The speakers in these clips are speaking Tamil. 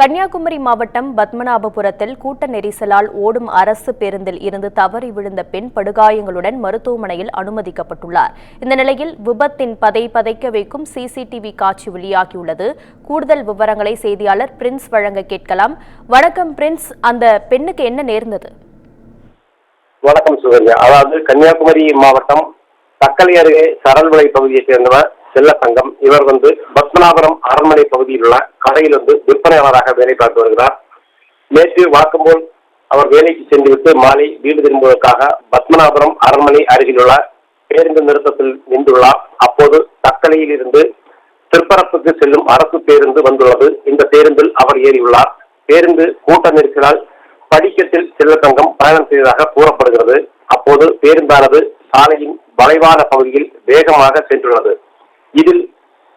கன்னியாகுமரி மாவட்டம் பத்மநாபபுரத்தில் கூட்ட நெரிசலால் ஓடும் அரசு பேருந்தில் இருந்து தவறி விழுந்த பெண் படுகாயங்களுடன் மருத்துவமனையில் அனுமதிக்கப்பட்டுள்ளார். இந்த நிலையில் விபத்தின் பதை பதைக்க வைக்கும் சிசிடிவி காட்சி வெளியாகியுள்ளது. கூடுதல் விவரங்களை செய்தியாளர் பிரின்ஸ் வழங்க கேட்கலாம். வணக்கம் பிரின்ஸ் அந்த பெண்ணுக்கு என்ன நேர்ந்தது? வணக்கம் சுகன்யா. அதாவது கன்னியாகுமரி மாவட்டம் தக்கலை அருகே சரல்விளை பகுதியைச் சேர்ந்தவர் செல்லத்தங்கம். இவர் வந்து பத்மநாபுரம் அரண்மனை பகுதியில் உள்ள கடையில் வந்து விற்பனையாளராக வேலை பார்த்து வருகிறார். நேற்று வழக்கம்போல் அவர் வேலைக்கு சென்றுவிட்டு மாலை வீடு திரும்புவதற்காக பத்மநாபுரம் அரண்மனை அருகில் உள்ள பேருந்து நிறுத்தத்தில் நின்றுள்ளார். அப்போது தக்கலையில் இருந்து திருப்பரப்புக்கு செல்லும் அரசு பேருந்து வந்துள்ளது. இந்த பேருந்தில் அவர் ஏறியுள்ளார். பேருந்து கூட்ட நெரிசலால் படிக்கத்தில் செல்லத்தங்கம் பயணம் செய்ததாக கூறப்படுகிறது. அப்போது பேருந்தானது சாலையின் வளைவான பகுதியில் வேகமாக சென்றுள்ளது. இதில்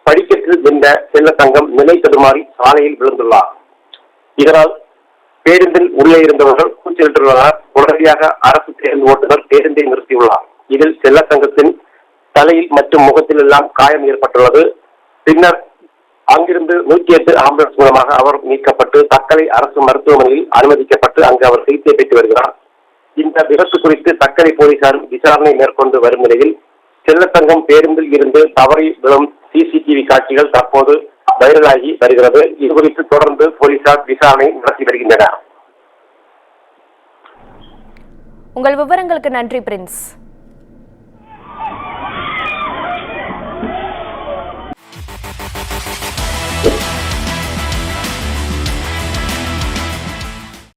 படிக்கட்டில் நின்ற செல்லத்தங்கம் நிலை தடுமாறி சாலையில் விழுந்துள்ளார். இதனால் பேருந்தில் உள்ளே இருந்தவர்கள் கூச்சலிட்டுள்ளனர். உடனடியாக அரசு பேருந்து ஓட்டுநர் பேருந்தை நிறுத்தியுள்ளார். இதில் செல்ல தங்கத்தின் தலையில் மற்றும் முகத்தில் எல்லாம் காயம் ஏற்பட்டுள்ளது. பின்னர் அங்கிருந்து நூற்றி எட்டு ஆம்புலன்ஸ் மூலமாக அவர் மீட்கப்பட்டு தக்கலை அரசு மருத்துவமனையில் அனுமதிக்கப்பட்டு அங்கு அவர் சிகிச்சை பெற்று வருகிறார். இந்த விபத்து குறித்து தக்கலை போலீசார் விசாரணை மேற்கொண்டு வரும் நிலையில் செல்லத்தங்கம் பேருந்தில் இருந்து தவறி விழும் சிசிடிவி காட்சிகள் தற்போது வைரலாகி வருகிறது. இது குறித்து தொடர்ந்து போலீசார் விசாரணை நடத்தி வருகின்றனர். உங்கள் விவரங்களுக்கு நன்றி பிரின்ஸ்.